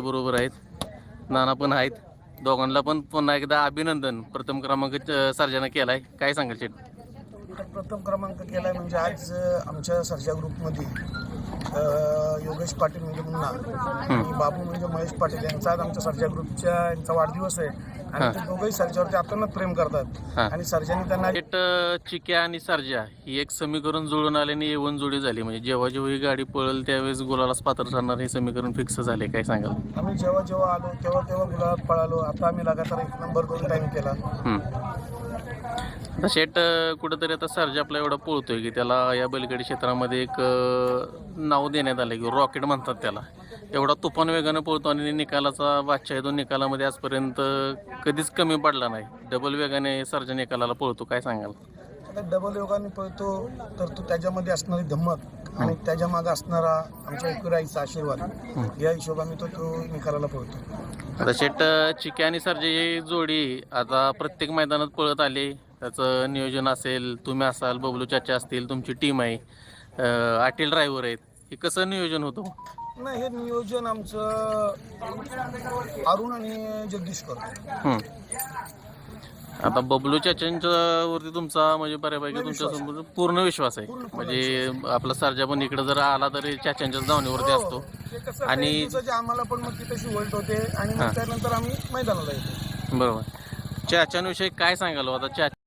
बरोबर आहेत. नाना पण आहेत. दोघांना पण पुन्हा एकदा अभिनंदन प्रथम क्रमांक सर्जानं केलाय. काय सांगाल शेट प्रथम क्रमांक केलाय म्हणजे आज आमच्या सरजा ग्रुपमध्ये योगेश पाटील म्हणजे मुन्ना बाबू म्हणजे महेश पाटील यांचा आज आमच्या सरजा ग्रुपच्या यांचा वाढदिवस आहे. आणि दोघंही सरजावरती अतोनात प्रेम करतात. हा. आणि सरजाने त्यांना अं, चिक्या आणि सर्जा ही एक समीकरण जुळून आल्याने येऊन जोडी झाली. म्हणजे जेव्हा जेव्हा ही गाडी पळेल त्यावेळेस गुलालाच पात्र ठरणार हे समीकरण फिक्स झाले. काय सांगाल? आम्ही जेव्हा जेव्हा आलो तेव्हा तेव्हा गुलाबात पळालो. आता आम्ही लगातार एक नंबर दोन टाइम केला. हम्म. आता शेट कुठंतरी आता सर्जा आपला एवढा पळतोय की त्याला या बैलगाडी क्षेत्रामध्ये एक नाव देण्यात आलं की रॉकेट म्हणतात त्याला. एवढा तुफान वेगानं पळतो आणि निकालाचा बादशाह आहे. तो निकालामध्ये आजपर्यंत कधीच कमी पडला नाही. डबल वेगाने सर्जा निकालाला पळतो. काय सांगाल? आता डबल योगाने पळतो तर तो त्याच्यामध्ये असणारी धमक आणि त्याच्यामागे असणारा आमच्या एकविराईचा आशीर्वाद या हिशोबाने तो तो निकालाला पळतो. आता शेट चिक्या आणि सर्जा ही जोडी आता प्रत्येक मैदानात पळत आले. त्याचं नियोजन असेल तुम्ही असाल बबलू चाचा असतील तुमची टीम आहे अं, आटील ड्रायव्हर आहेत हे कसं नियोजन होतं? नाही हे नियोजन आमचं अरुण आणि जगदीश करतो. आता बबलू चाचांच्या वरती तुमचा म्हणजे बऱ्यापैकी तुमच्यासमोर पूर्ण विश्वास आहे. म्हणजे आपला सर्जा पण इकडे जर आला तरी चाचांच्याच धावणीवरती असतो. ते कसं आणि- आम्हाला पण मग ती तशी वळट होते आणि मग त्यानंतर आम्ही मैदानाला येतो. बरोबर. चाचांविषयी काय सांगाल हो? आता चाचा